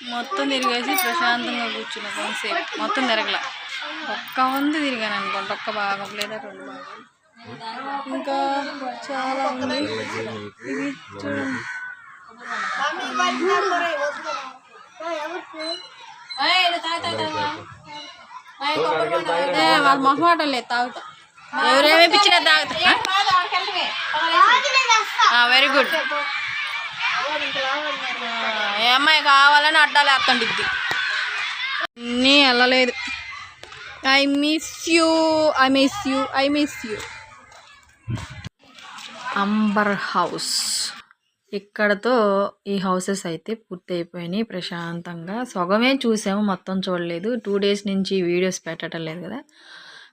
మొత్తం తిరిగేసి ప్రశాంతంగా కూర్చున్నా కొంతసేపు. మొత్తం తిరగల. ఒక్క వంతు తిరిగాను అనుకోండి. ఒక్క భాగం లేదా రెండు భాగాలు. ఇంకా చాలా ఉంది. ఇది చూడండి. వాళ్ళ మొహమాటం లేదు. తాగుతా. ఎవరేమి పిచ్చినా తాగుతా. వెరీ గుడ్ ఏ అమ్మాయి కావాలని అడ్డాలు వేస్తుండిద్ది. నీ వెళ్ళలేదు. I miss you I miss you I miss you amber house ఇక్కడతో ఈ హౌసెస్ అయితే పూర్తి అయిపోయినాయి ప్రశాంతంగా. సగమే చూసాము మొత్తం చూడలేదు. టూ డేస్ నుంచి వీడియోస్ పెట్టడం లేదు కదా.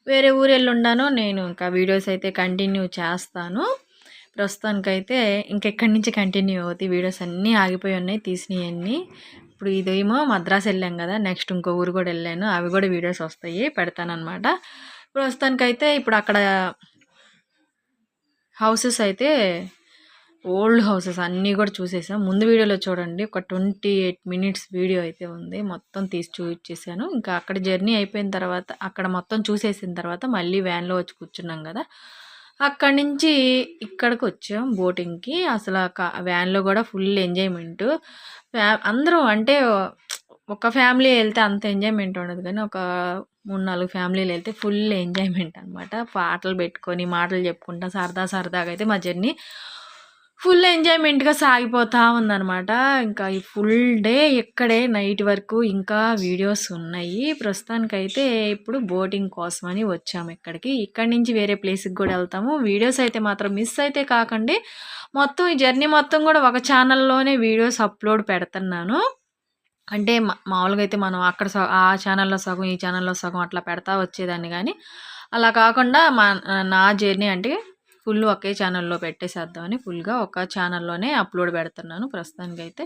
వేరే ఊరు వెళ్ళి ఉన్నాను నేను ఇంకా వీడియోస్ అయితే కంటిన్యూ చేస్తాను. ప్రస్తుతానికైతే ఇంకెక్కడి నుంచి కంటిన్యూ అవుతాయి వీడియోస్ అన్నీ ఆగిపోయి ఉన్నాయి తీసినవన్నీ ఇప్పుడు ఇదేమో మద్రాస్ వెళ్ళాం కదా నెక్స్ట్ ఇంకో ఊరు కూడా వెళ్ళాను. అవి కూడా వీడియోస్ వస్తాయి పెడతానమాట ప్రస్తుతానికైతే ఇప్పుడు అక్కడ హౌసెస్ అయితే ఓల్డ్ హౌసెస్ అన్నీ కూడా చూసేసాం. ముందు వీడియోలో చూడండి ఒక ట్వంటీ ఎయిట్ మినిట్స్ వీడియో అయితే ఉంది. మొత్తం తీసి చూపించేసాను ఇంకా అక్కడ జర్నీ అయిపోయిన తర్వాత అక్కడ మొత్తం చూసేసిన తర్వాత మళ్ళీ వ్యాన్లో వచ్చి కూర్చున్నాం కదా. అక్కడి నుంచి ఇక్కడికి వచ్చాం బోటింగ్కి. అసలు ఆ కా- వ్యాన్లో కూడా ఫుల్ ఎంజాయ్మెంట్. ఫ్యా అందరూ అంటే ఒక ఫ్యామిలీ వెళ్తే అంత ఎంజాయ్మెంట్ ఉండదు కానీ ఒక మూడు నాలుగు ఫ్యామిలీలు వెళ్తే ఫుల్ ఎంజాయ్మెంట్ అనమాట పాటలు పెట్టుకొని మాటలు చెప్పుకుంటా సరదా సరదాగా అయితే మా జర్నీ ఫుల్ ఎంజాయ్మెంట్గా సాగిపోతూ ఉందన్నమాట. ఇంకా ఈ ఫుల్ డే ఇక్కడే నైట్ వరకు ఇంకా వీడియోస్ ఉన్నాయి. ప్రస్తుతానికైతే ఇప్పుడు బోటింగ్ కోసమని వచ్చాము ఇక్కడికి. ఇక్కడి నుంచి వేరే ప్లేస్కి కూడా వెళ్తాము. వీడియోస్ అయితే మాత్రం మిస్ అయితే కాకండి. మొత్తం ఈ జర్నీ మొత్తం కూడా ఒక ఛానల్లోనే వీడియోస్ అప్లోడ్ పెడుతున్నాను. అంటే మా- మామూలుగా అయితే మనం అక్కడ ఆ ఛానల్లో సగం ఈ ఛానల్లో సగం అట్లా పెడతా వచ్చేదాన్ని కానీ అలా కాకుండా మా నా జర్నీ అంటే ఫుల్ ఒకే ఛానల్లో పెట్టేసేద్దామని ఫుల్గా ఒక ఛానల్లోనే అప్లోడ్ పెడుతున్నాను ప్రస్తుతానికి అయితే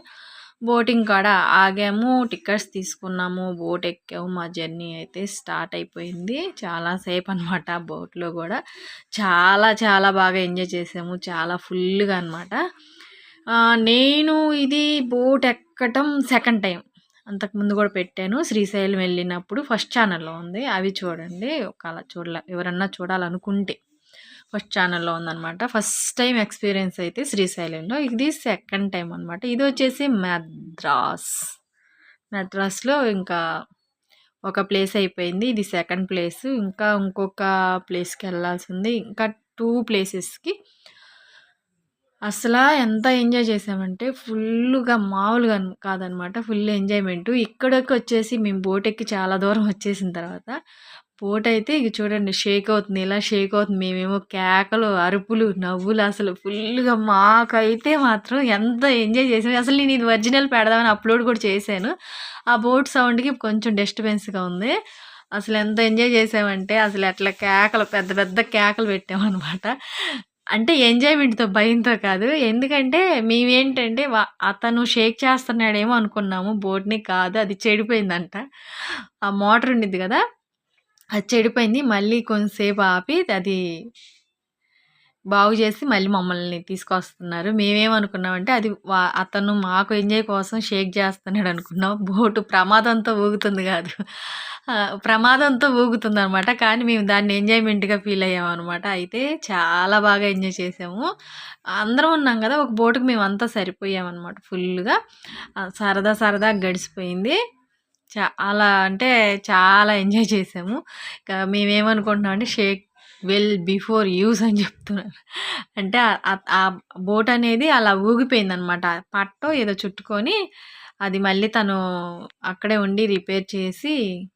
బోటింగ్ కాడ ఆగాము టికెట్స్ తీసుకున్నాము బోట్ ఎక్కాము. మా జర్నీ అయితే స్టార్ట్ అయిపోయింది. చాలా సేపు అనమాట బోట్లో కూడా. చాలా చాలా బాగా ఎంజాయ్ చేసాము. చాలా ఫుల్గా అనమాట నేను ఇది బోట్ ఎక్కటం సెకండ్ టైం అంతకుముందు కూడా పెట్టాను. శ్రీశైలం వెళ్ళినప్పుడు ఫస్ట్ ఛానల్లో ఉంది. అవి చూడండి. ఒకవేళ చూడలే చూడాల ఎవరన్నా చూడాలనుకుంటే. ఫస్ట్ ఛానల్లో ఉందన్నమాట. ఫస్ట్ టైం ఎక్స్పీరియన్స్ అయితే శ్రీశైలంలో ఇది సెకండ్ టైం అనమాట ఇది వచ్చేసి మద్రాస్. మద్రాస్లో ఇంకా ఒక ప్లేస్ అయిపోయింది. ఇది సెకండ్ ప్లేస్. ఇంకా ఇంకొక ప్లేస్కి వెళ్ళాల్సింది. ఇంకా టూ ప్లేసెస్కి అసలు ఎంత ఎంజాయ్ చేసామంటే ఫుల్గా మామూలుగా కాదనమాట ఫుల్ ఎంజాయ్మెంట్. ఇక్కడికి వచ్చేసి మేము బోట్ ఎక్కి చాలా దూరం వచ్చేసిన తర్వాత బోట్ అయితే ఇక చూడండి షేక్ అవుతుంది ఇలా షేక్ అవుతుంది మేమేమో కేకలు అరుపులు నవ్వులు అసలు ఫుల్గా మాకైతే మాత్రం ఎంత ఎంజాయ్ చేసాము. అసలు నేను ఇది ఒరిజినల్ పెడదామని అప్లోడ్ కూడా చేశాను. ఆ బోట్ సౌండ్కి కొంచెం డిస్టర్బెన్స్గా ఉంది. అసలు ఎంత ఎంజాయ్ చేసామంటే అసలు అట్లా కేకలు పెద్ద పెద్ద కేకలు పెట్టామన్నమాట. అంటే ఎంజాయ్మెంట్తో భయంతో కాదు. ఎందుకంటే మేమేంటంటే అతను షేక్ చేస్తున్నాడేమో అనుకున్నాము. బోట్ని కాదు అది చెడిపోయిందంట. ఆ మోటార్ ఉండిద్ది కదా? అది చెడిపోయింది. మళ్ళీ కొంతసేపు ఆపి అది బాగు చేసి మళ్ళీ మమ్మల్ని తీసుకొస్తున్నారు. మేమేమనుకున్నామంటే అది వా- అతను మాకు ఎంజాయ్ కోసం షేక్ చేస్తున్నాడు అనుకున్నాం. బోటు ప్రమాదంతో ఊగుతుంది కాదు. ప్రమాదంతో ఊగుతుంది అనమాట కానీ మేము దాన్ని ఎంజాయ్మెంట్గా ఫీల్ అయ్యాము అనమాట అయితే చాలా బాగా ఎంజాయ్ చేసాము. అందరం ఉన్నాం కదా ఒక బోటుకు మేము అంతా సరిపోయామన్నమాట ఫుల్గా. సరదా సరదా గడిచిపోయింది. చాలా అంటే చాలా ఎంజాయ్ చేసాము. ఇంకా మేమేమనుకుంటున్నాం అంటే షేక్ వెల్ బిఫోర్ యూస్ అని చెప్తున్నారు. అంటే ఆ- బోట్ అనేది అలా ఊగిపోయింది అనమాట పట్టో ఏదో చుట్టుకొని అది మళ్ళీ తను అక్కడే ఉండి రిపేర్ చేసి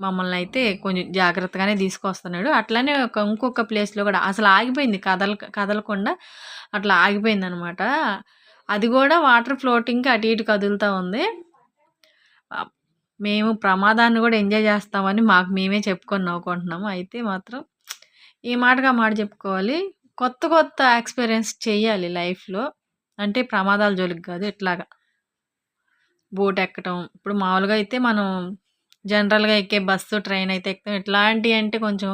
మమ్మల్ని అయితే కొంచెం జాగ్రత్తగానే తీసుకొస్తున్నాడు. అట్లానే ఒక ఇంకొక ప్లేస్లో కూడా అసలు ఆగిపోయింది. కదల కదలకుండా అట్లా ఆగిపోయింది అనమాట అది కూడా వాటర్ ఫ్లోటింగ్కి అటు ఇటు కదులుతూ ఉంది. మేము ప్రమాదాన్ని కూడా ఎంజాయ్ చేస్తామని మాకు మేమే చెప్పుకొని నవ్వుకుంటున్నాము. అయితే మాత్రం ఈ మాటగా మాట చెప్పుకోవాలి. కొత్త కొత్త ఎక్స్పీరియన్స్ చేయాలి లైఫ్లో. అంటే ప్రమాదాల జోలికి కాదు ఇట్లాగా బోట్ ఎక్కటం. ఇప్పుడు మామూలుగా అయితే మనం జనరల్గా ఎక్కే బస్సు ట్రైన్ అయితే ఎక్కుతాం. ఇట్లాంటివి అంటే కొంచెం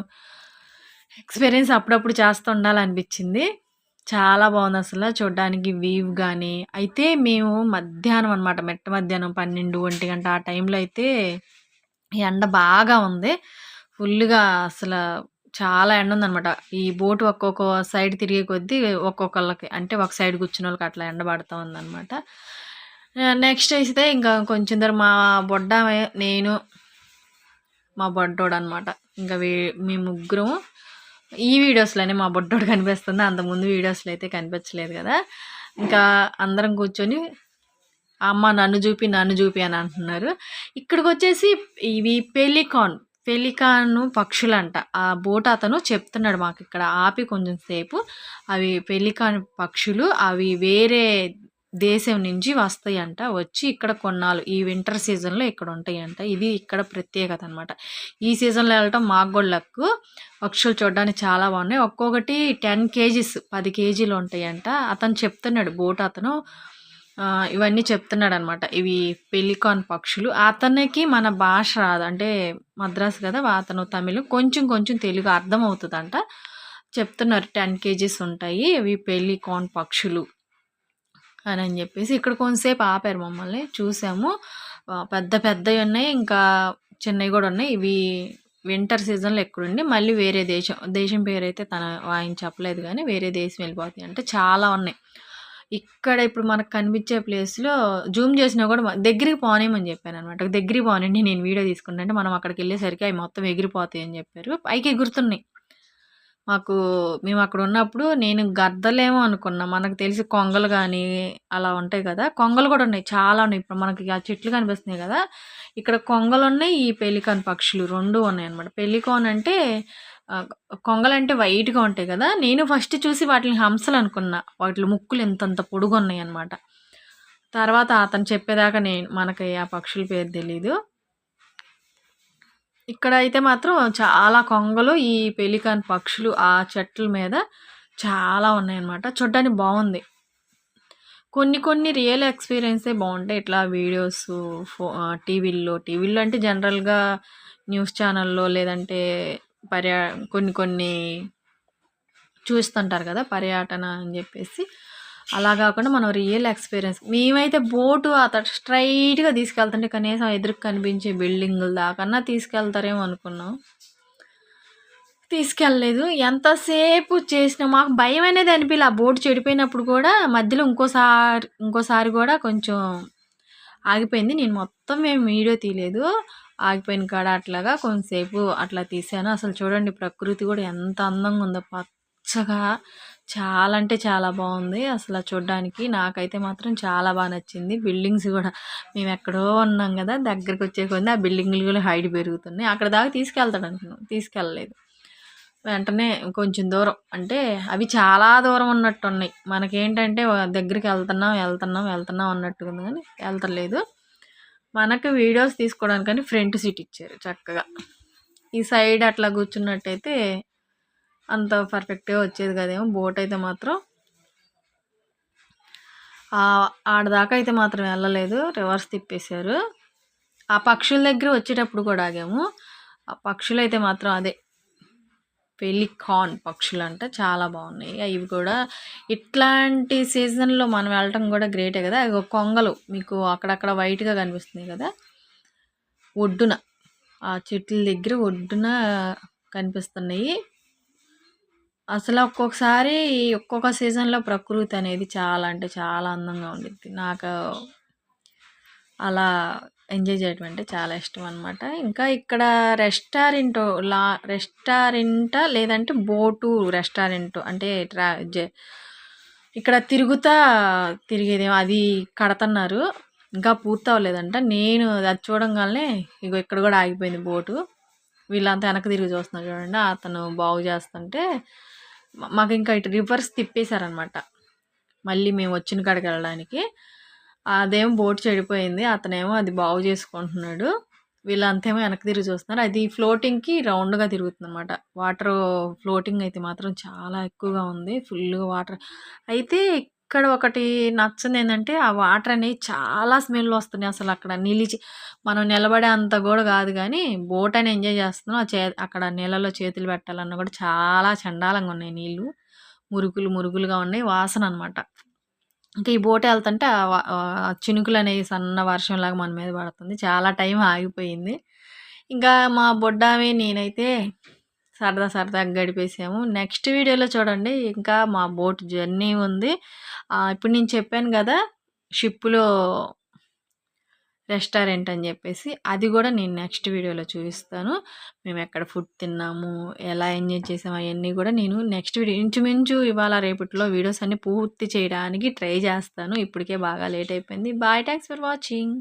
ఎక్స్పీరియన్స్ అప్పుడప్పుడు చేస్తూ ఉండాలనిపించింది. చాలా బాగుంది అసలు చూడడానికి వీవ్ కానీ అయితే మేము మధ్యాహ్నం అనమాట. మెట్ట మధ్యాహ్నం 12, 1 గంట ఆ టైంలో అయితే ఎండ బాగా ఉంది. ఫుల్గా అసలు చాలా ఎండ ఉందనమాట ఈ బోటు ఒక్కొక్క సైడ్ తిరిగే కొద్దీ ఒక్కొక్కళ్ళకి అంటే ఒక సైడ్ కూర్చున్నోళ్ళకి అట్లా ఎండ పడుతూ ఉందనమాట. నెక్స్ట్ అయితే ఇంకా కొంచెం దూరం మా బొడ్డ నేను, మా బొడ్డోడనమాట. ఇంకా వే మేము ముగ్గురము ఈ వీడియోస్‌లోనే మా బుడ్డోడు కనిపిస్తుంది. అంతకుముందు వీడియోస్‌లో అయితే కనిపించలేదు కదా! ఇంకా అందరం కూర్చొని అమ్మ నన్ను చూపి నన్ను చూపి అని అంటున్నారు. ఇక్కడికి వచ్చేసి ఇవి పెలికాన్, పెలికాను పక్షులంట. ఆ బోట్ అతను చెప్తున్నాడు మాకు ఇక్కడ ఆపి కొంచెం సేపు. అవి పెలికాన్ పక్షులు. అవి వేరే దేశం నుంచి వస్తాయంట. వచ్చి ఇక్కడ కొన్నాళ్ళు ఈ వింటర్ సీజన్‌లో ఇక్కడ ఉంటాయంట. ఇది ఇక్కడ ప్రత్యేకత అనమాట. ఈ సీజన్‌లో వెళ్ళటం మాకు కూడా పక్షులు చూడడానికి చాలా బాగున్నాయి. ఒక్కొక్కటి 10 కేజీస్ పది కేజీలు ఉంటాయంట. అతను చెప్తున్నాడు బోట్ అతను ఇవన్నీ ఇవన్నీ చెప్తున్నాడనమాట. ఇవి పెలికాన్ పక్షులు. అతనికి మన భాష రాదు. అంటే మద్రాసు కదా! అతను తమిళ్. కొంచెం కొంచెం తెలుగు అర్థం అవుతుందంట చెప్తున్నారు 10 కేజీస్ ఉంటాయి. ఇవి పెలికాన్ పక్షులు. అని అని చెప్పేసి ఇక్కడ కొంతసేపు ఆపారు మమ్మల్ని. చూసాము. పెద్ద పెద్దవి ఉన్నాయి ఇంకా చిన్నవి కూడా ఉన్నాయి. ఇవి వింటర్ సీజన్‌లో ఎక్కడుండి మళ్ళీ వేరే దేశం, దేశం పేరు అయితే తన ఆయన చెప్పలేదు కానీ వేరే దేశం వెళ్ళిపోతాయి అంటే చాలా ఉన్నాయి. ఇక్కడ ఇప్పుడు మనకు కనిపించే ప్లేస్‌లో జూమ్ చేసినా కూడా దగ్గరికి దగ్గరికి చెప్పాను అనమాట దగ్గరికి పోనండి నేను వీడియో తీసుకుంటే అంటే మనం అక్కడికెళ్ళేసరికి అవి మొత్తం ఎగిరిపోతాయి అని చెప్పారు. పైకి ఎగురుతున్నాయి. మాకు మేము అక్కడ ఉన్నప్పుడు నేను గద్దలేమో అనుకున్నా. మనకు తెలిసి కొంగలు కానీ అలా ఉంటాయి కదా! కొంగలు కూడా ఉన్నాయి. చాలా ఉన్నాయి. ఇప్పుడు మనకి ఆ చెట్లు కనిపిస్తున్నాయి కదా! ఇక్కడ కొంగలు ఉన్నాయి ఈ పెలికాన్ పక్షులు రెండు ఉన్నాయి అనమాట పెలికాన్ అంటే కొంగలు కొంగలంటే వైట్‌గా ఉంటాయి కదా! నేను ఫస్ట్ చూసి వాటిని హంసలు అనుకున్నా. వాటి ముక్కులు ఇంతంత అనమాట తర్వాత అతను చెప్పేదాకా నేను మనకి ఆ పక్షుల పేరు తెలీదు. ఇక్కడ అయితే మాత్రం చాలా కొంగలు, ఈ పెలికాన్ పక్షులు ఆ చెట్ల మీద చాలా ఉన్నాయన్నమాట. చూడ్డానికి బాగుంది కొన్ని కొన్ని రియల్ ఎక్స్‌పీరియన్సే బాగుంటాయి ఇట్లా వీడియోసు ఫో టీవీల్లో టీవీల్లో అంటే జనరల్‌గా న్యూస్ ఛానల్‌లో లేదంటే పర్యా కొన్ని కొన్ని చూస్తుంటారు కదా! పర్యటన అని చెప్పేసి. అలా కాకుండా మనం రియల్ ఎక్స్‌పీరియన్స్ మేమైతే బోటు అతడు స్ట్రైట్గా తీసుకెళ్తుంటే కనీసం ఎదురుగా కనిపించే బిల్డింగుల దాకన్నా తీసుకెళ్తారేమో అనుకున్నాం. తీసుకెళ్ళలేదు. ఎంతసేపు చేసినా మాకు భయం అనేది అనిపించలే ఆ బోటు చెడిపోయినప్పుడు కూడా మధ్యలో ఇంకోసారి ఇంకోసారి కూడా కొంచెం ఆగిపోయింది. నేను మొత్తం మేము వీడియో తీయలేదు. ఆగిపోయిన కాడ అట్లాగా కొంతసేపు అట్లా తీసాను అసలు చూడండి ప్రకృతి కూడా ఎంత అందంగా ఉందో పచ్చగా చాలా అంటే చాలా బాగుంది. అసలు చూడడానికి నాకైతే మాత్రం చాలా బాగా నచ్చింది. బిల్డింగ్స్ కూడా మేము ఎక్కడో ఉన్నాం కదా! దగ్గరికి వచ్చే కొంది ఆ బిల్డింగ్లు కూడా హైట్ పెరుగుతున్నాయి. అక్కడ దాకా తీసుకెళ్తాడు అనుకున్నాం. తీసుకెళ్ళలేదు. వెంటనే కొంచెం దూరం అంటే అవి చాలా దూరం ఉన్నట్టు ఉన్నాయి మనకేంటంటే దగ్గరికి వెళ్తున్నాం, వెళ్తున్నాం, వెళ్తున్నాం అన్నట్టుగా ఉంది కానీ వెళ్తలేదు. మనకు వీడియోస్ తీసుకోవడానికని ఫ్రంట్ సీట్ ఇచ్చారు చక్కగా. ఈ సైడ్ అట్లా కూర్చున్నట్టయితే అంత పర్ఫెక్ట్‌గా వచ్చేది కదేమో బోట్ అయితే మాత్రం ఆడదాకా అయితే మాత్రం వెళ్ళలేదు. రివర్స్ తిప్పేశారు. ఆ పక్షుల దగ్గర వచ్చేటప్పుడు కూడా ఆగాము. ఆ పక్షులైతే మాత్రం అదే పెలికాన్ అంటే చాలా బాగున్నాయి. అవి కూడా ఇట్లాంటి సీజన్‌లో మనం వెళ్ళటం కూడా గ్రేటే కదా! అవి కొంగలు మీకు అక్కడక్కడ వైట్‌గా కనిపిస్తున్నాయి కదా! ఒడ్డున ఆ చెట్ల దగ్గర ఒడ్డున కనిపిస్తున్నాయి. అసలు ఒక్కొక్కసారి ఒక్కొక్క సీజన్‌లో ప్రకృతి అనేది చాలా అంటే చాలా అందంగా ఉండిద్ది. నాకు అలా ఎంజాయ్ చేయడం అంటే చాలా ఇష్టం అనమాట. ఇంకా ఇక్కడ రెస్టారెంటో లా రెస్టారెంటా లేదంటే బోటు రెస్టారెంట్ అంటే ట్రా జె ఇక్కడ తిరుగుతా తిరిగేదేమో అది కడతన్నారు. ఇంకా పూర్తవ్వలేదంట. నేను అది చూడంగాల్నే ఇగో ఇక్కడ కూడా ఆగిపోయింది బోటు. వీళ్ళంతా వెనక తిరిగి చూస్తున్నారు చూడండి. అతను బాగు చేస్తుంటే మాకు ఇంకా ఇటు రివర్స్ తిప్పేశారనమాట. మళ్ళీ మేము వచ్చిన కాడికి వెళ్ళడానికి. అదేమో బోట్ చెడిపోయింది. అతనేమో అది బాగు చేసుకుంటున్నాడు. వీళ్ళంతేమో వెనక్కి తిరిగి చూస్తున్నారు. అది ఫ్లోటింగ్‌కి రౌండ్‌గా తిరుగుతుందనమాట. వాటర్ ఫ్లోటింగ్ అయితే మాత్రం చాలా ఎక్కువగా ఉంది. ఫుల్గా వాటర్ అయితే ఇక్కడ ఒకటి నచ్చింది ఏంటంటే ఆ వాటర్ అనేవి చాలా స్మెల్ వస్తున్నాయి. అసలు అక్కడ నిలిచి మనం నిలబడే అంత కూడా కాదు కానీ బోట్ అని ఎంజాయ్ చేస్తున్నాం. ఆ చే అక్కడ నీళ్ళలో చేతులు పెట్టాలన్నా కూడా చాలా చండాలంగా ఉన్నాయి నీళ్ళు. మురుగులు మురుగులుగా ఉన్నాయి వాసన అనమాట ఇంకా ఈ బోట్ వెళ్తుంటే ఆ చినుకులు అనేవి సన్న వర్షంలాగా మన మీద పడుతుంది చాలా టైం ఆగిపోయింది ఇంకా మా బొడ్డామే నేనైతే సరదా సరదాగా గడిపేసాము. నెక్స్ట్ వీడియోలో చూడండి. ఇంకా మా బోట్ జర్నీ ఉంది. ఇప్పుడు నేను చెప్పాను కదా షిప్లో రెస్టారెంట్ అని చెప్పేసి అది కూడా నేను నెక్స్ట్ వీడియోలో చూపిస్తాను. మేము ఎక్కడ ఫుడ్ తిన్నాము ఎలా ఎంజాయ్ చేసాము అవన్నీ కూడా నేను నెక్స్ట్ వీడియో ఇంచుమించు ఇవాళ రేపటిలో వీడియోస్ అన్నీ పూర్తి చేయడానికి ట్రై చేస్తాను. ఇప్పటికే బాగా లేట్ అయిపోయింది. Bye thanks for watching.